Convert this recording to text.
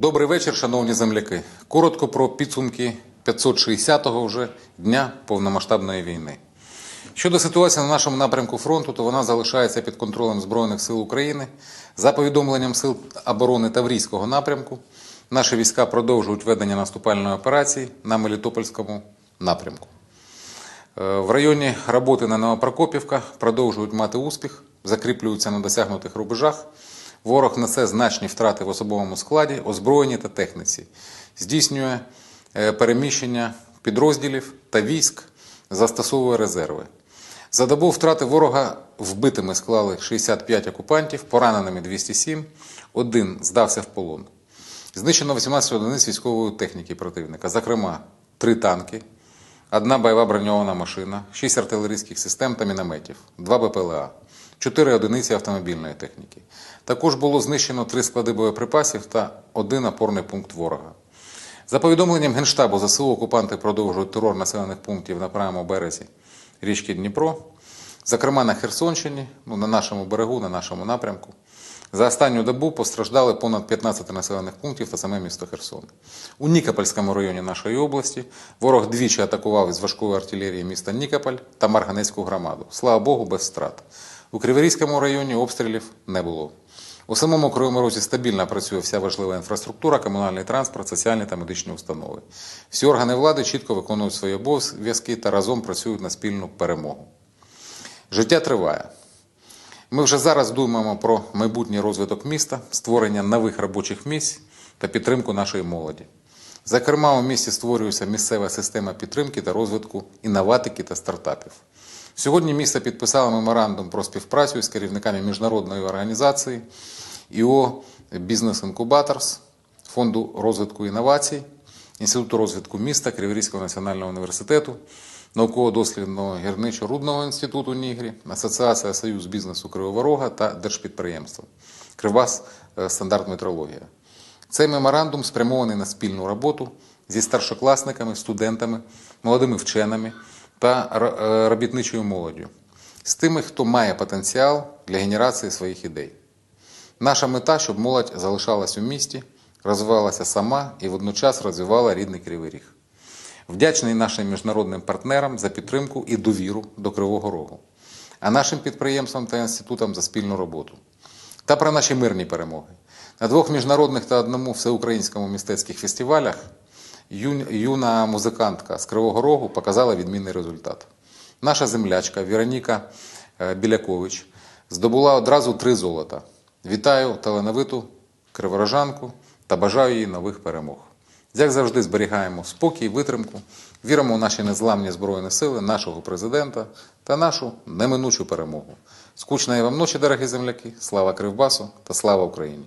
Добрий вечір, шановні земляки. Коротко про підсумки 560-го вже дня повномасштабної війни. Щодо ситуації на нашому напрямку фронту, то вона залишається під контролем Збройних сил України. За повідомленням Сил оборони Таврійського напрямку, наші війська продовжують ведення наступальної операції на Мелітопольському напрямку. Е, В районі роботи на Новопрокопівка продовжують мати успіх, закріплюються на досягнутих рубежах. Ворог несе значні втрати в особовому складі, озброєнні та техніці, здійснює е, переміщення підрозділів та військ, застосовує резерви. За добу втрати ворога вбитими склали 65 окупантів, пораненими 207, один здався в полон. Знищено 18 одиниць військової техніки противника, зокрема, три танки, одна бойова броньована машина, шість артилерійських систем та мінометів, два БПЛА, чотири одиниці автомобільної техніки. Також було знищено три склади боєприпасів та один опорний пункт ворога. За повідомленням Генштабу ЗСУ окупанти продовжують терор населених пунктів на правому березі річки Дніпро, зокрема на Херсонщині, ну, на нашому берегу, на нашому напрямку. За останню добу постраждали понад 15 населених пунктів та саме місто Херсон. У Нікопольському районі нашої області ворог двічі атакував із важкої артилерії міста Нікополь та Марганецьку громаду. Слава Богу, без втрат. У Криворізькому районі обстрілів не було. У самому Кривому Розі стабільно працює вся важлива інфраструктура, комунальний транспорт, соціальні та медичні установи. Всі органи влади чітко виконують свої обов'язки та разом працюють на спільну перемогу. Життя триває. Ми вже зараз думаємо про майбутній розвиток міста, створення нових робочих місць та підтримку нашої молоді. Зокрема, у місті створюється місцева система підтримки та розвитку інноватики та стартапів. Сьогодні місто підписало меморандум про співпрацю з керівниками міжнародної організації ІО Бізнес Інкубаторс, Фонду розвитку інновацій, Інституту розвитку міста Криворізького національного університету, науково-дослідного гірничо-рудного інституту Нігрі, Асоціація Союз бізнесу Кривого Рога та Держпідприємства Кривбас е, стандарт метрологія. Цей меморандум спрямований на спільну роботу зі старшокласниками, студентами, молодими вченими та е, робітничою молоддю, з тими, хто має потенціал для генерації своїх ідей. Наша мета, щоб молодь залишалась у місті, розвивалася сама і водночас розвивала рідний Кривий Ріг. Вдячний нашим міжнародним партнерам за підтримку і довіру до Кривого Рогу, а нашим підприємствам та інститутам за спільну роботу. Та про наші мирні перемоги. На двох міжнародних та одному всеукраїнському мистецьких фестивалях юн- юна музикантка з Кривого Рогу показала відмінний результат. Наша землячка Віроніка е, Білякович здобула одразу три золота. Вітаю талановиту криворожанку та бажаю їй нових перемог. Як завжди, зберігаємо спокій, витримку, віримо в наші незламні збройні сили, нашого президента та нашу неминучу перемогу. Скучної вам ночі, дорогі земляки! Слава Кривбасу та слава Україні!